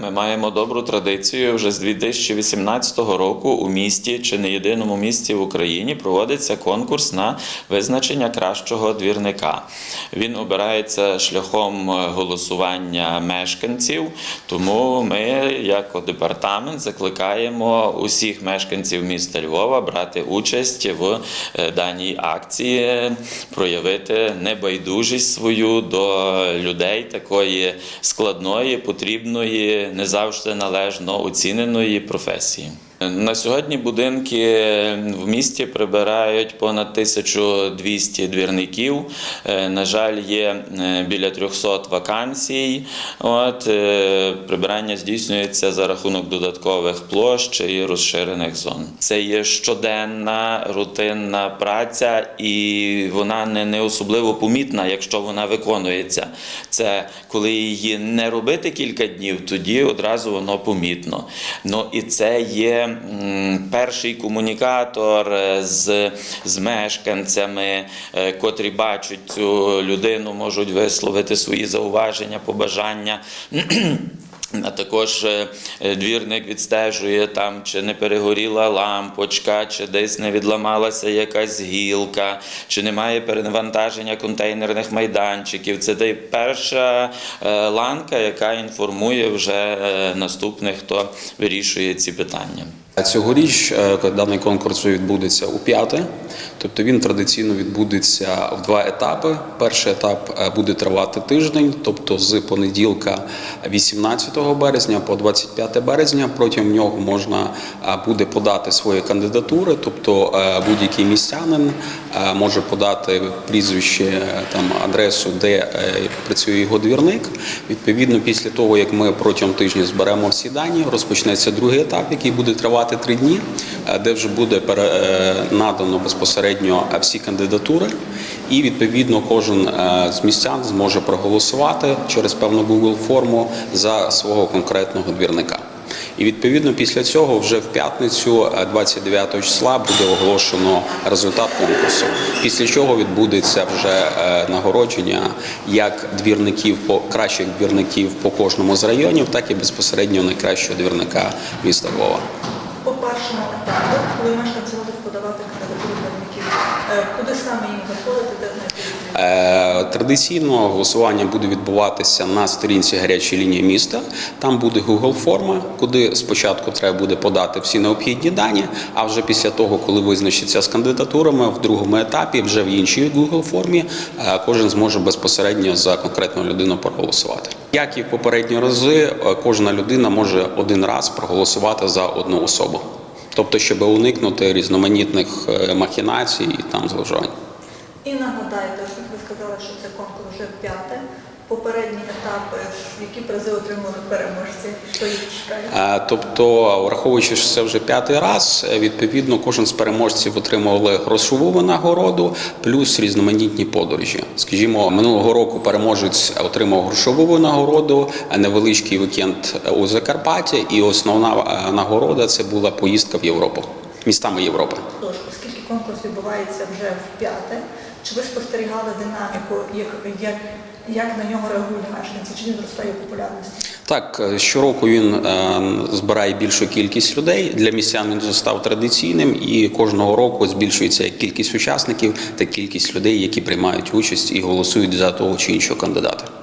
ми маємо добру традицію. Вже з 2018 року у місті чи не єдиному місті в Україні проводиться конкурс на визначення кращого двірника. Він обирається шляхом е, голосування мешканців. Тому ми, як департамент, закликаємо усіх мешканців міста Львова брати участь в е, даній акції, проявити небайдужість свою до людей такої складної, потрібної, не завжди належно оціненої професії. На сьогодні будинки в місті прибирають понад 1200 двірників. Е, На жаль, є е, біля 300 вакансій. От, е, прибирання здійснюється за рахунок додаткових площ і розширених зон. Це є щоденна рутинна праця, і вона не, особливо помітна, якщо вона виконується. Це коли її не робити кілька днів, тоді одразу воно помітно. Ну і це є перший комунікатор е, з, з мешканцями, е, котрі бачать цю людину, можуть висловити свої зауваження, побажання. А також е, е, двірник відстежує там, чи не перегоріла лампочка, чи десь не відламалася якась гілка, чи немає перевантаження контейнерних майданчиків. Це перша е, ланка, яка інформує вже наступних, хто вирішує ці питання. Цьогоріч е, даний конкурс відбудеться у п'яте, тобто він традиційно відбудеться в два етапи. Перший етап е, буде тривати тиждень, тобто з понеділка 18 березня по 25 березня. Протягом нього можна е, буде подати свої кандидатури, тобто будь-який містянин може подати прізвище, там адресу, де працює його двірник. Відповідно, після того як ми протягом тижня зберемо всі дані, розпочнеться другий етап, який буде тривати три дні, е, де вже буде е, надано безпосередньо е, всі кандидатури, і відповідно кожен з містян зможе проголосувати через певну Google форму за свого конкретного двірника. І відповідно після цього вже в п'ятницю, е, 29 числа, буде оголошено результат конкурсу. Після чого відбудеться вже нагородження як двірників по кращих двірників по кожному з районів, так і безпосередньо найкращого двірника міста Львова. По першому етапу, коли мешканці будуть подавати кандидатуру керівників, е, куди саме їм заходити, де знайти? Е, Традиційно голосування буде відбуватися на сторінці гарячої лінії міста. Там буде Google форма, куди спочатку треба буде подати всі необхідні дані. А вже після того, коли визначиться з кандидатурами, в другому етапі, вже в іншій Google формі, е, кожен зможе безпосередньо за конкретну людину проголосувати. Як і в попередні рази, кожна людина може один раз проголосувати за одну особу. Тобто, щоб уникнути різноманітних е, махінацій і там зловживань. І нагадайте, оскільки ви сказали, що це конкурс вже п'яте. Попередні етапи, які призи отримали переможці, що їх чекає? Е, Тобто, враховуючи, що це вже п'ятий раз, е, відповідно, кожен з переможців отримували грошову винагороду плюс різноманітні подорожі. Скажімо, минулого року переможець отримав грошову винагороду, е, невеличкий вікенд у Закарпатті, і основна нагорода це була поїздка в Європу, містами Європи. Конкурс відбувається вже в п'яте, чи ви спостерігали динаміку, як, як, як на нього реагують мешканці, чи він зростає у популярності? Так, е, щороку він е, збирає більшу кількість людей. Для містян він вже став традиційним, і кожного року збільшується як кількість учасників та кількість людей, які приймають участь і голосують за того чи іншого кандидата.